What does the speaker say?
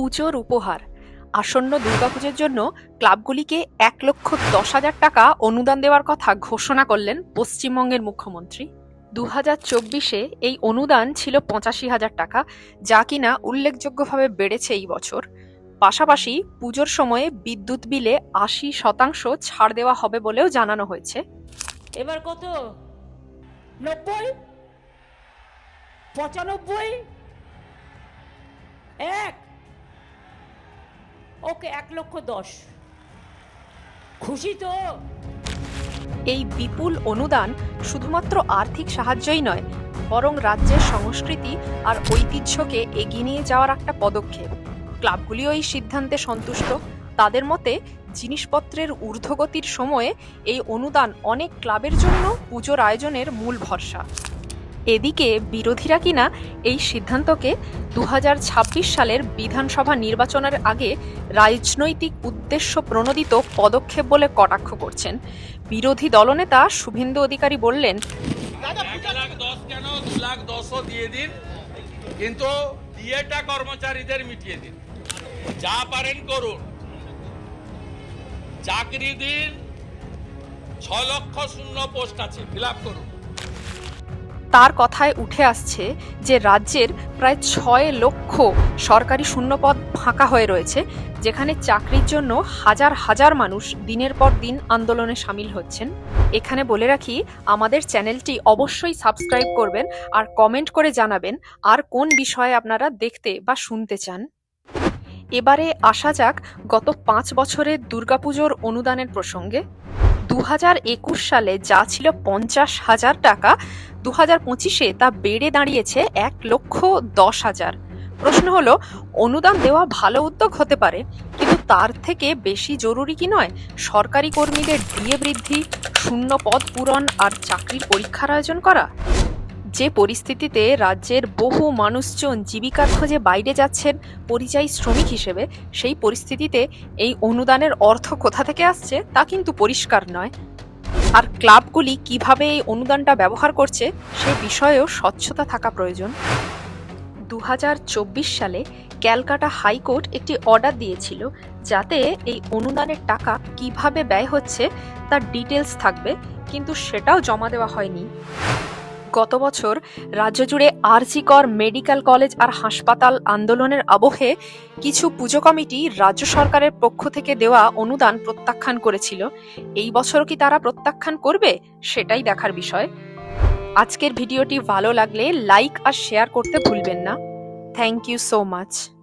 পুজোর উপহার। আসন্ন দুর্গাপুজোর জন্য ক্লাবগুলিকে এক লক্ষ দশ হাজার টাকা অনুদান দেওয়ার কথা ঘোষণা করলেন পশ্চিমবঙ্গের মুখ্যমন্ত্রী। দু হাজার চব্বিশে এই অনুদান ছিল পঁচাশি হাজার টাকা, যা কিনা উল্লেখযোগ্যভাবে বেড়েছে এই বছর। পাশাপাশি পুজোর সময়ে বিদ্যুৎ বিলে আশি শতাংশ ছাড় দেওয়া হবে বলেও জানানো হয়েছে। এবার কত? নব্বই? পঁচানব্বই? এক? ওকে এক লক্ষ দশ। খুশি তো? এই বিপুল অনুদান শুধুমাত্র আর্থিক সাহায্যই নয়, বরং রাজ্যের সংস্কৃতি আর ঐতিহ্যকে এগিয়ে নিয়ে যাওয়ার একটা পদক্ষেপ। ক্লাবগুলিও এই সিদ্ধান্তে সন্তুষ্ট। তাদের মতে, জিনিসপত্রের ঊর্ধ্বগতির সময়ে এই অনুদান অনেক ক্লাবের জন্য পুজোর আয়োজনের মূল ভরসা। এদিকে বিরোধীরা কিনা এই সিদ্ধান্তকে দু হাজার ছাব্বিশ সালের বিধানসভা নির্বাচনের আগে রাজনৈতিক উদ্দেশ্য প্রণোদিত পদক্ষেপ বলে কটাক্ষ করছেন। বিরোধী দলনেতা শুভেন্দু অধিকারী বললেন কেন? দু লাখ দশও দিয়ে দিন, কিন্তু ডিএটা কর্মচারীদের মিটিয়ে দিন। যা পারেন করুন। চাকরি দিন ছ লক্ষ শূন্য পোস্ট আছে, ফিল করুন। তার কথায় উঠে আসছে যে রাজ্যের প্রায় ছয় লক্ষ সরকারি শূন্যপদ ফাঁকা হয়ে রয়েছে, যেখানে চাকরির জন্য হাজার হাজার মানুষ দিনের পর দিন আন্দোলনে সামিল হচ্ছেন। এখানে বলে রাখি, আমাদের চ্যানেলটি অবশ্যই সাবস্ক্রাইব করবেন আর কমেন্ট করে জানাবেন আর কোন বিষয়ে আপনারা দেখতে বা শুনতে চান। এবারে আসা যাক গত পাঁচ বছরের দুর্গাপুজোর অনুদানের প্রসঙ্গে। দু হাজার একুশ সালে যা ছিল পঞ্চাশ হাজার টাকা দু হাজার পঁচিশে তা বেড়ে দাঁড়িয়েছে এক লক্ষ দশ হাজার। প্রশ্ন হলো, অনুদান দেওয়া ভালো উদ্যোগ হতে পারে, কিন্তু তার থেকে বেশি জরুরি কি নয়? সরকারি কর্মীদের ডিএ বৃদ্ধি, শূন্য পদ পূরণ আর চাকরির পরীক্ষার আয়োজন করা? যে পরিস্থিতিতে রাজ্যের বহু মানুষজন জীবিকার খোঁজে বাইরে যাচ্ছেন পরিযায়ী শ্রমিক হিসেবে, সেই পরিস্থিতিতে এই অনুদানের অর্থ কোথা থেকে আসছে তা কিন্তু পরিষ্কার নয়। আর ক্লাবগুলি কীভাবে এই অনুদানটা ব্যবহার করছে সে বিষয়েও স্বচ্ছতা থাকা প্রয়োজন। দু হাজার চব্বিশ সালে ক্যালকাটা হাইকোর্ট একটি অর্ডার দিয়েছিল যাতে এই অনুদানের টাকা কীভাবে ব্যয় হচ্ছে তার ডিটেলস থাকবে, কিন্তু সেটাও জমা দেওয়া হয়নি। গত বছর রাজ্য জুড়ে আরজি কর মেডিকেল কলেজ আর হাসপাতাল আন্দোলনের আবহে কিছু পুজো কমিটি রাজ্য সরকারের পক্ষ থেকে দেওয়া অনুদান প্রত্যাখ্যান করেছিল। এই বছর কি তারা প্রত্যাখ্যান করবে? সেটাই দেখার বিষয়। আজকের ভিডিওটি ভালো লাগলে লাইক আর শেয়ার করতে ভুলবেন না। Thank you so much.